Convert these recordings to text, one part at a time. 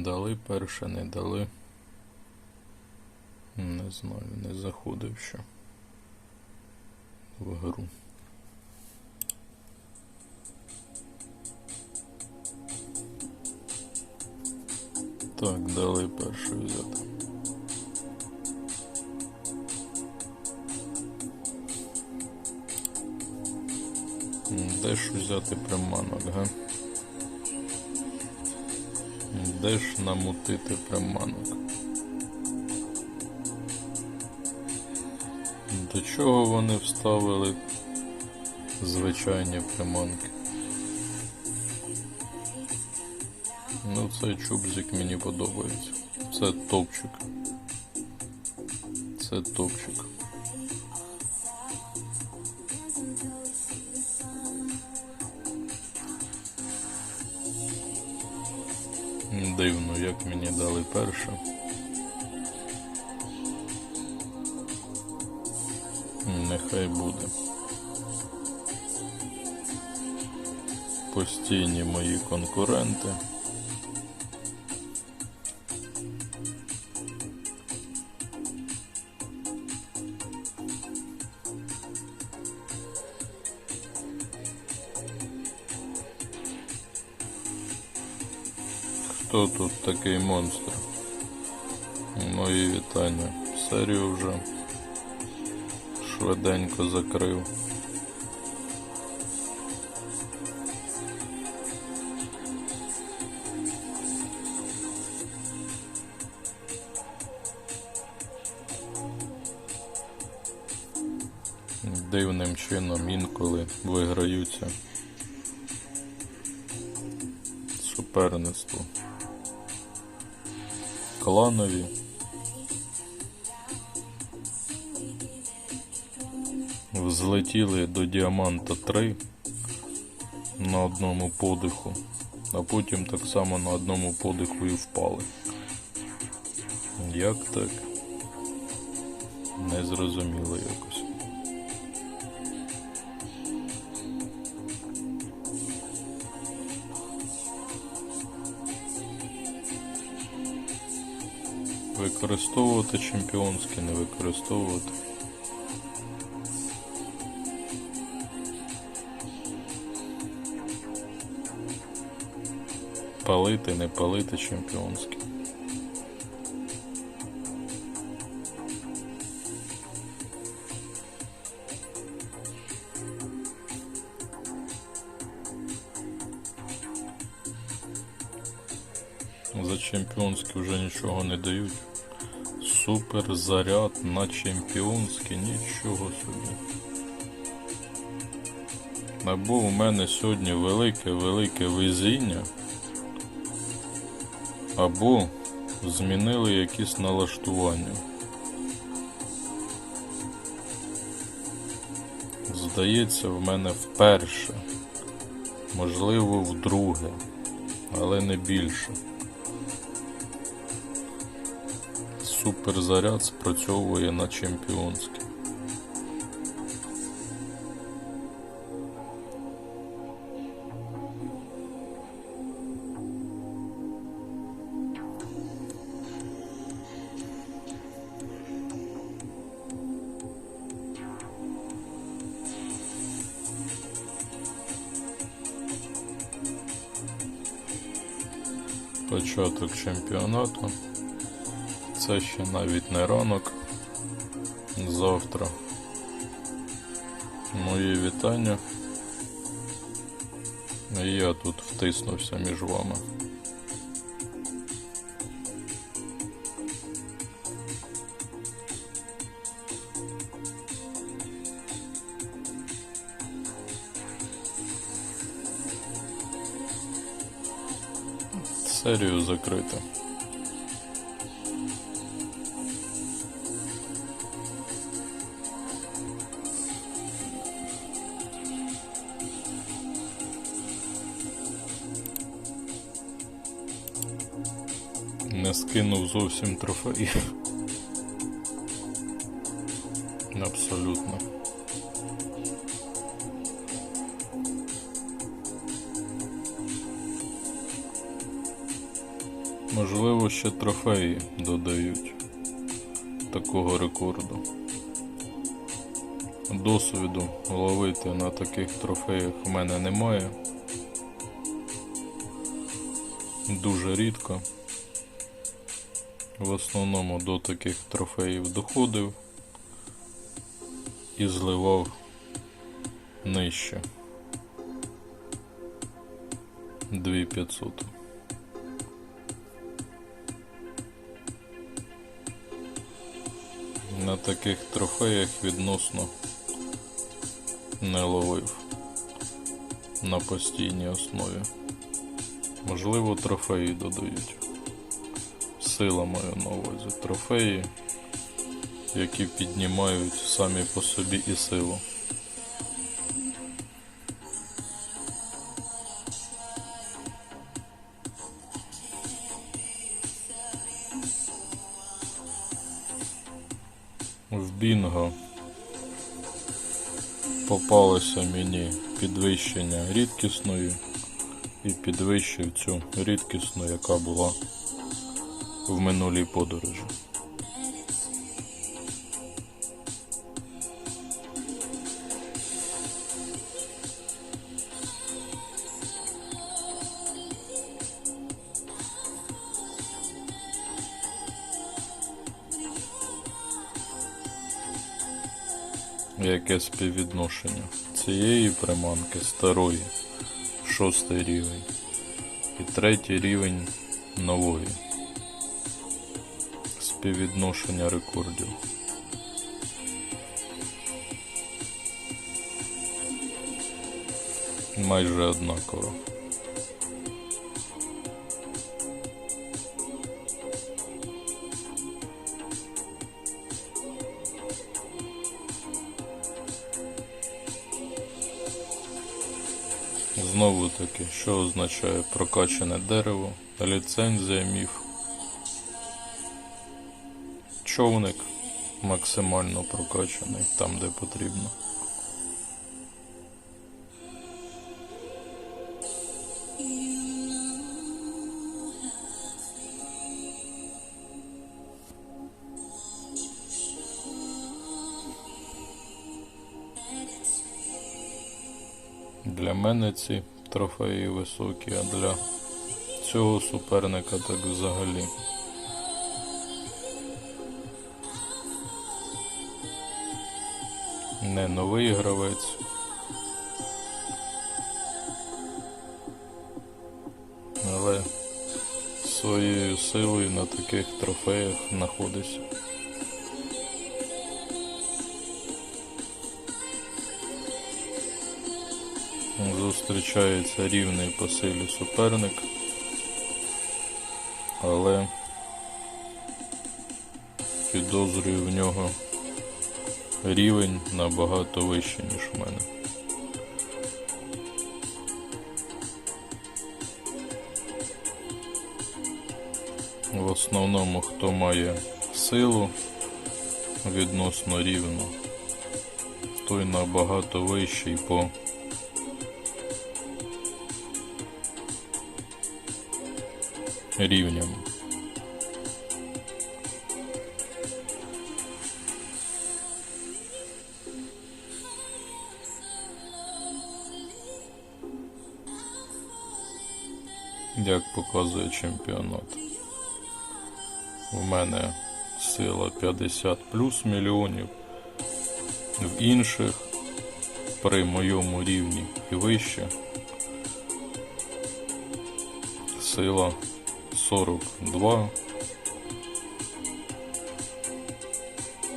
Дали перше, не дали. Не знаю, не заходив ще в гру. Так, дали перше взяти. Де ж взяти приманок, га? Де ж намутити приманок? До чого вони вставили звичайні приманки? Ну, цей чубзик мені подобається. Це топчик. Це топчик. Дивно, як мені дали перше. Нехай буде. Постійні мої конкуренти. Хто тут такий монстр? Мої вітання. Серію вже швиденько закрив. Дивним чином інколи виграються суперництво. Кланові. Взлетіли до діаманта 3 на одному подиху, а потім так само на одному подиху і впали. Як так? Незрозуміло якось. Використовувати чемпіонські, не використовувати. Палити, не палити чемпіонські. За чемпіонські вже нічого не дають. Супер заряд на чемпіонське, нічого собі. Або у мене сьогодні велике-велике везіння, або змінили якісь налаштування. Здається, в мене вперше, можливо, вдруге, але не більше. Суперзаряд спрацьовує на чемпіонське. Початок чемпіонату. Це ще навіть не ранок. Завтра. Мої вітання. Я тут втиснувся між вами. Серію закрито. Зовсім трофеїв. Абсолютно. Можливо, ще трофеї додають такого рекорду. Досвіду ловити на таких трофеях в мене немає. Дуже рідко. В основному до таких трофеїв доходив і зливав нижче. 2500. На таких трофеях відносно не ловив на постійній основі. Можливо, трофеї додають. Сила маю на увазі. Трофеї, які піднімають самі по собі і силу. В бінго попалося мені підвищення рідкісної і підвищив цю рідкісну, яка була в минулій подорожі. Яке співвідношення цієї приманки старої, шостий рівень, і третій рівень нової. Співвідношення рекордів. Майже однаково. Знову таки, що означає прокачане дерево, ліцензія, міф. Човник максимально прокачаний там, де потрібно. Для мене ці трофеї високі, а для цього суперника так взагалі. Не новий гравець. Але своєю силою на таких трофеях знаходиться. Зустрічається рівний по силі суперник, але підозрюю в нього рівень набагато вищий, ніж в мене. В основному, хто має силу відносно рівну, той набагато вищий по рівням. Як показує чемпіонат. У мене сила 50 плюс мільйонів. В інших при моєму рівні і вище сила 42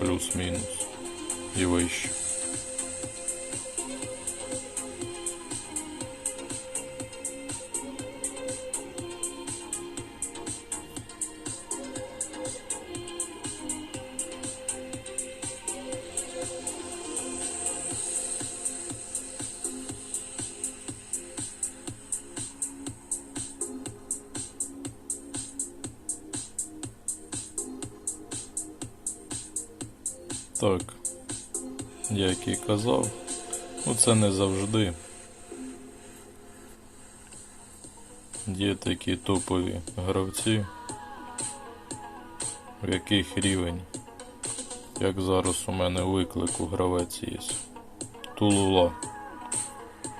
плюс-мінус і вище. Так, як і казав, ну це не завжди. Є такі топові гравці, в яких рівень. Як зараз у мене виклику гравець є. Тулула.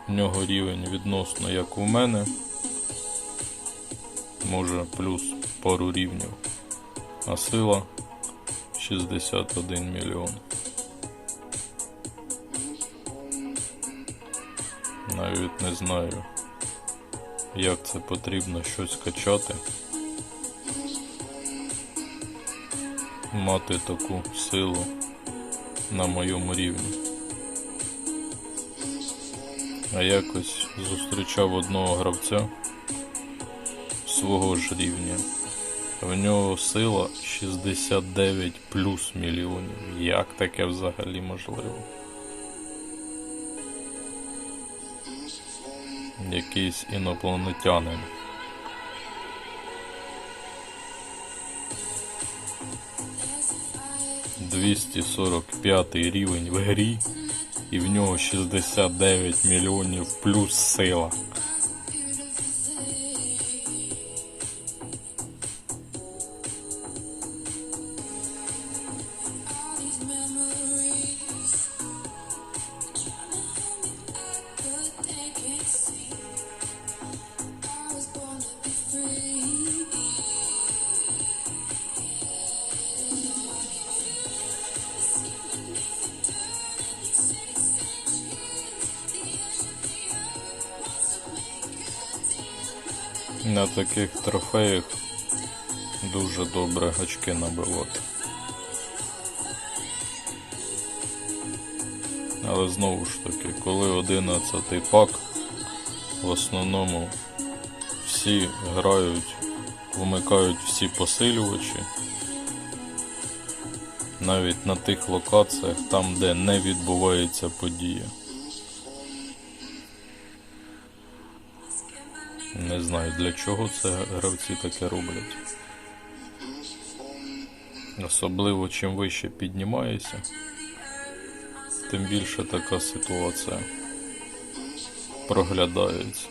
В нього рівень відносно як у мене. Може плюс пару рівнів. А сила 61 мільйон. Навіть не знаю, як це потрібно щось качати. Мати таку силу на моєму рівні. А якось зустрічав одного гравця свого ж рівня. В нього сила 69 плюс мільйонів. Як таке взагалі можливо? Якийсь інопланетянин. Двісті сорок п'ятий рівень в грі, і в нього 69 мільйонів плюс сила. Таких трофеях дуже добре гачки набивати. Але знову ж таки, коли 11 пак, в основному всі грають, вмикають всі посилювачі. Навіть на тих локаціях, там де не відбувається подія. Не знаю для чого це гравці таке роблять. Особливо чим вище піднімаєшся, тим більше така ситуація проглядається.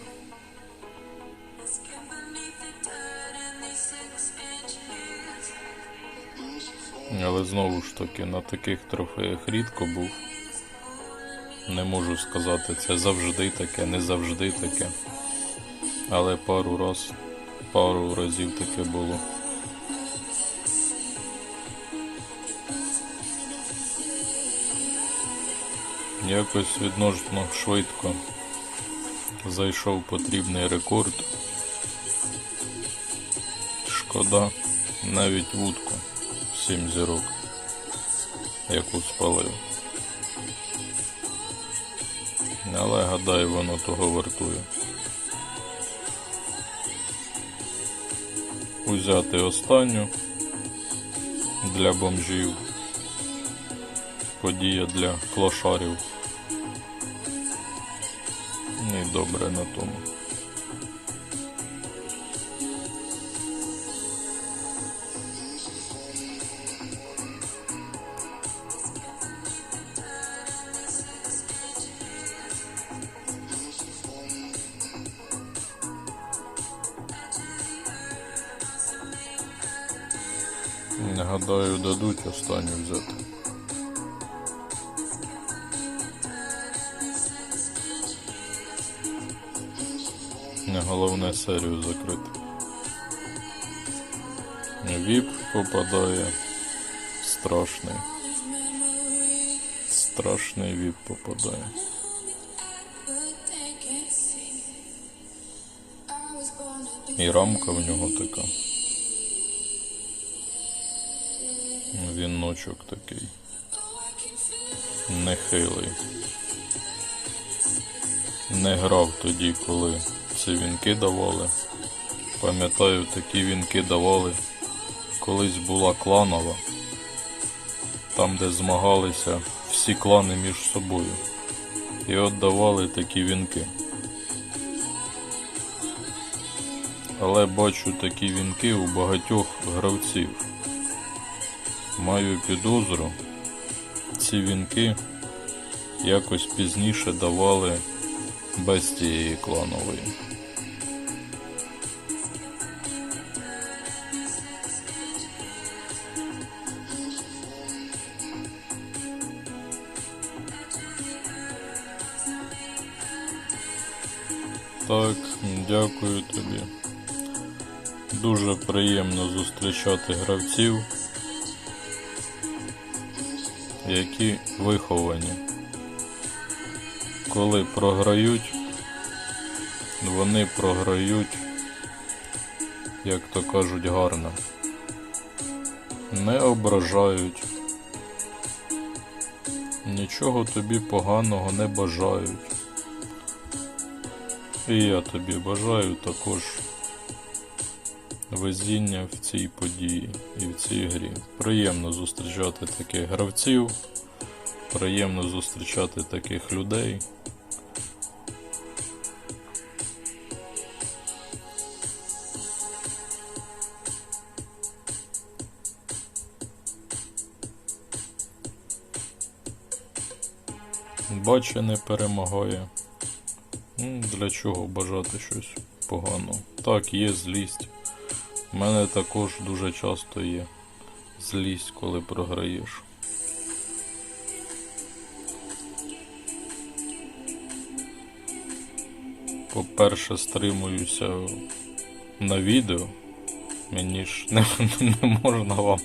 Але знову ж таки на таких трофеях рідко був. Не можу сказати, це завжди таке, не завжди таке. Але пару раз, пару разів таке було. Якось відносно швидко зайшов потрібний рекорд. Шкода, навіть вудку 7 зірок, яку спалив. Але гадаю, воно того вартує. Узяти останню для бомжів. Подія для клошарів. І добре на тому. Гадаю, дадуть останню взяти. Не головне серію закрити. Віп попадає. Страшний. Страшний віп попадає. І рамка в нього така. Віночок такий. Нехилий. Не грав тоді, коли ці вінки давали. Пам'ятаю, такі вінки давали. Колись була кланова. Там, де змагалися всі клани між собою. І от давали такі вінки. Але бачу такі вінки у багатьох гравців. Маю підозру, ці вінки якось пізніше давали без тієї кланової. Так, дякую тобі. Дуже приємно зустрічати гравців які виховані. Коли програють, вони програють, як то кажуть, гарно. Не ображають, нічого тобі поганого не бажають. І я тобі бажаю також везіння в цій події і в цій грі. Приємно зустрічати таких гравців, приємно зустрічати таких людей. Бача не перемагає. Для чого бажати щось поганого? Так, є злість. У мене також дуже часто є злість, коли програєш. По-перше, стримуюся на відео. Мені ж не, не можна вам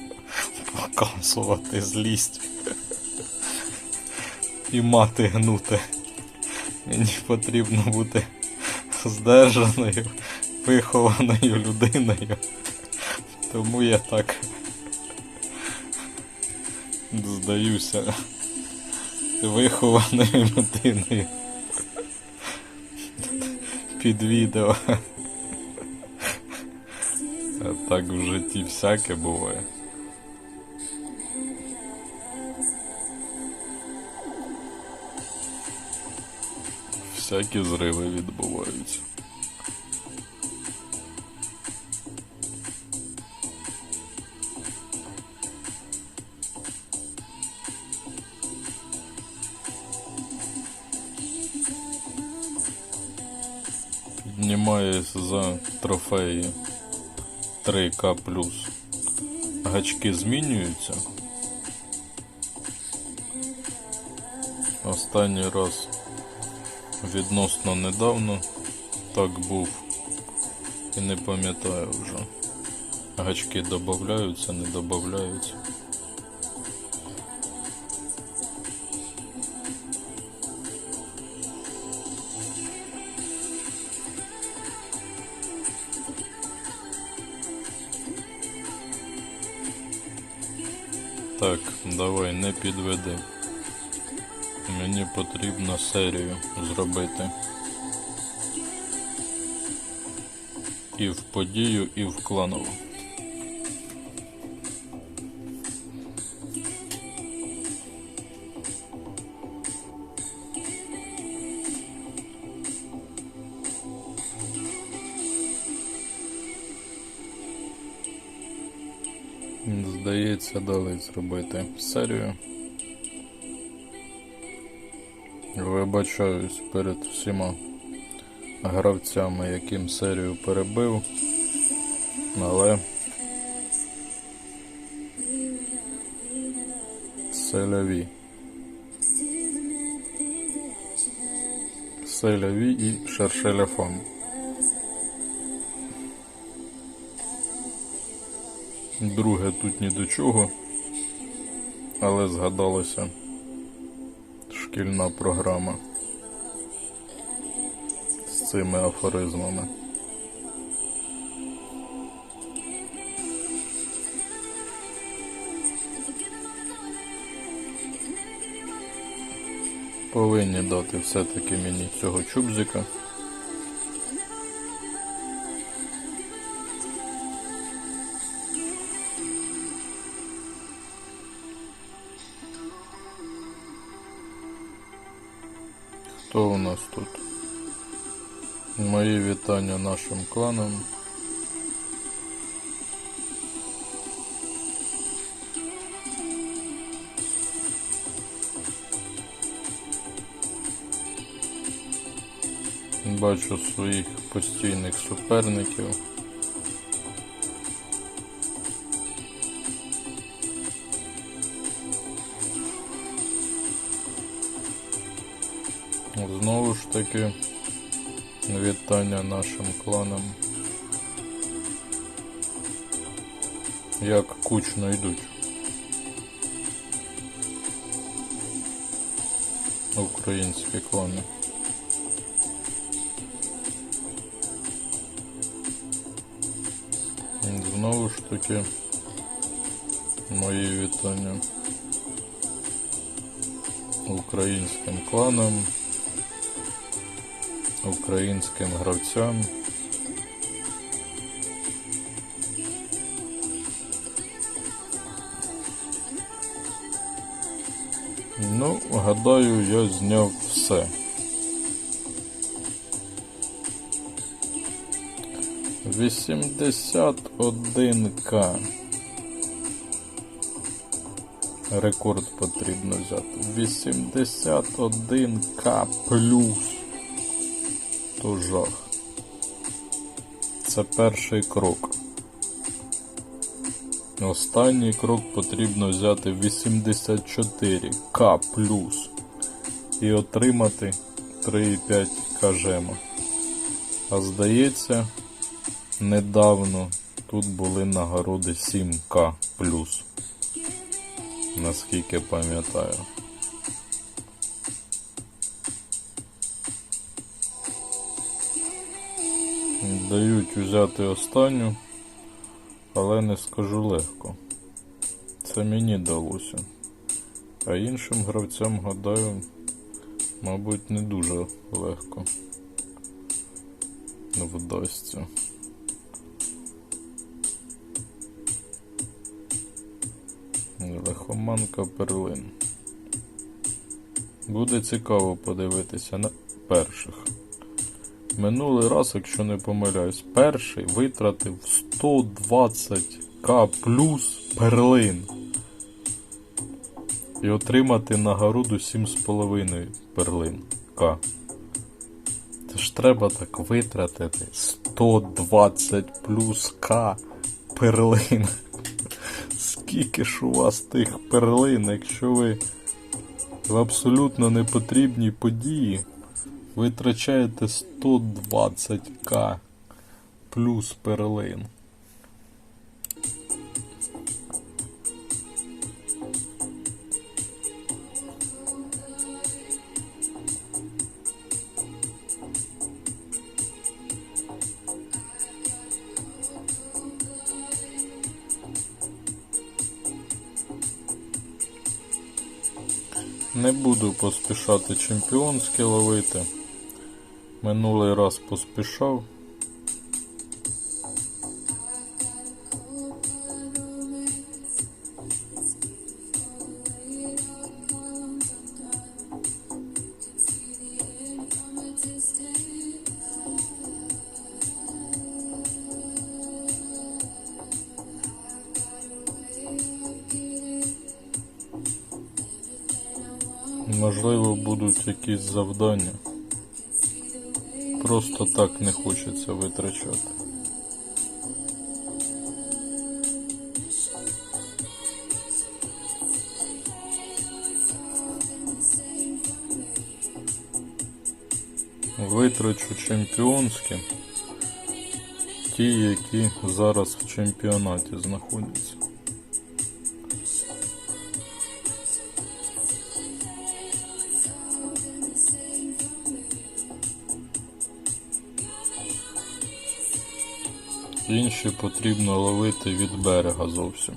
показувати злість і мати гнути. Мені потрібно бути здержаною, вихованою людиною. Тому я так здаюся вихованою людиною під відео. Так в житті всяке буває. Всякі зриви відбуваються. За трофеї 3К Гачки змінюються. Останній раз відносно недавно так був і не пам'ятаю вже. Гачки додаються, не додаються. Так, давай не підведи. Мені потрібно серію зробити. І в подію, і в кланову. Здається, дали зробити серію. Вибачаюсь перед всіма гравцями, яким серію перебив, але селяві. Селяві і шершеляфон. Друге тут ні до чого, але згадалося шкільна програма з цими афоризмами. Повинні дати все-таки мені цього чубзика. Хто у нас тут? Мої вітання нашим кланам. Бачу своїх постійних суперників. Ж таки Вітання нашим кланам. Як кучно йдуть. Українські клани. Знову ж таки, мої вітання українським кланам, українським гравцям. Ну, гадаю, я зняв все. Вісімдесят один К. Рекорд потрібно взяти. 81 К плюс. То жах. Це перший крок. Останній крок потрібно взяти 84 К плюс і отримати 3,5 кажема. А здається, недавно тут були нагороди 7К плюс. Наскільки пам'ятаю. Дають взяти останню, але не скажу легко. Це мені далося. А іншим гравцям, гадаю, мабуть, не дуже легко вдасться. Лихоманка перлин. Буде цікаво подивитися на перших. Минулий раз, якщо не помиляюсь, перший витратив 120к плюс перлин. І отримати нагороду 7,5 перлин К. Це ж треба так витратити 120 плюс К перлин. Скільки ж у вас тих перлин, якщо ви в абсолютно непотрібній події витрачаєте 120к плюс перлин. Не буду поспішати чемпіонське ловити. Минулий раз поспішав. Можливо, будуть якісь завдання. Просто так не хочеться витрачати. Витрачу чемпіонські, ті, які зараз в чемпіонаті знаходяться. Інші потрібно ловити від берега зовсім.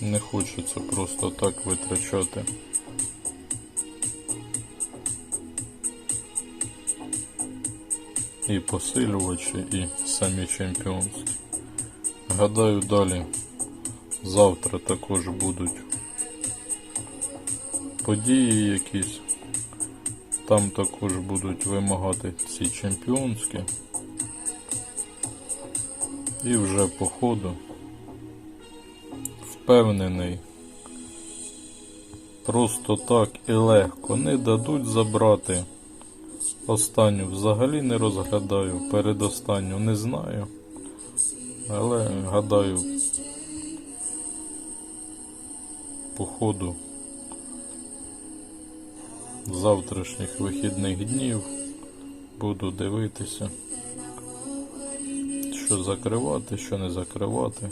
Не хочеться просто так витрачати. І посилювачі, і самі чемпіонські. Гадаю, далі завтра також будуть події якісь. Там також будуть вимагати ці чемпіонські. І вже по ходу впевнений. Просто так і легко не дадуть забрати. Останню взагалі не розглядаю, передостанню не знаю. Але гадаю, по ходу завтрашніх вихідних днів буду дивитися, що закривати, що не закривати.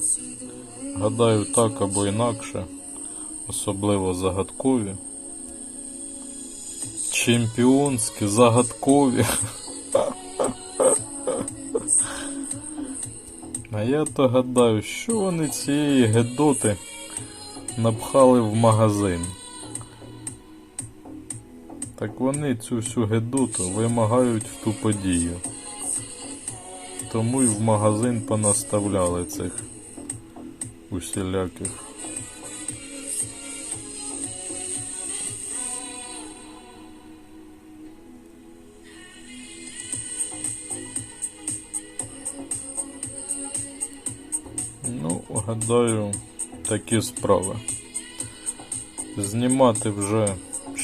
Гадаю, так або інакше, особливо загадкові. Чемпіонські, загадкові. А я то гадаю, що вони цієї гедоти напхали в магазин. Так вони цю всю гедоту вимагають в ту подію. Тому й в магазин понаставляли цих усіляких. Ну, гадаю, такі справи. Знімати вже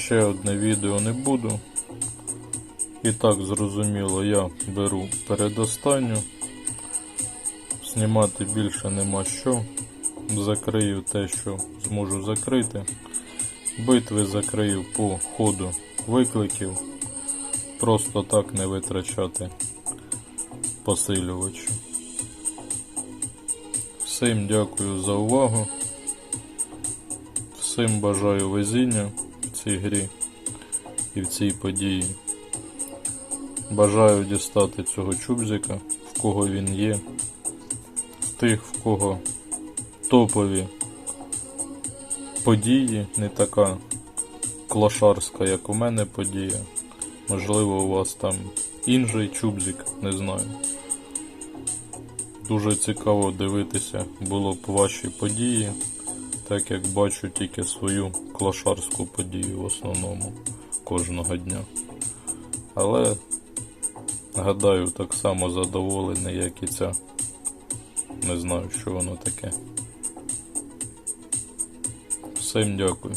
ще одне відео не буду. І так зрозуміло, я беру передостанню. Знімати більше нема що. Закрию те, що зможу закрити. Битви закрию по ходу викликів. Просто так не витрачати посилювачі. Всім дякую за увагу. Всім бажаю везіння цій грі і в цій події. Бажаю дістати цього чубзика, в кого він є, тих, в кого топові події, не така клошарська, як у мене подія. Можливо, у вас там інший чубзик, не знаю. Дуже цікаво дивитися було б ваші події, так як бачу тільки свою клашарську подію в основному кожного дня. Але гадаю, так само задоволений, як і ця. Не знаю, що воно таке. Всім дякую.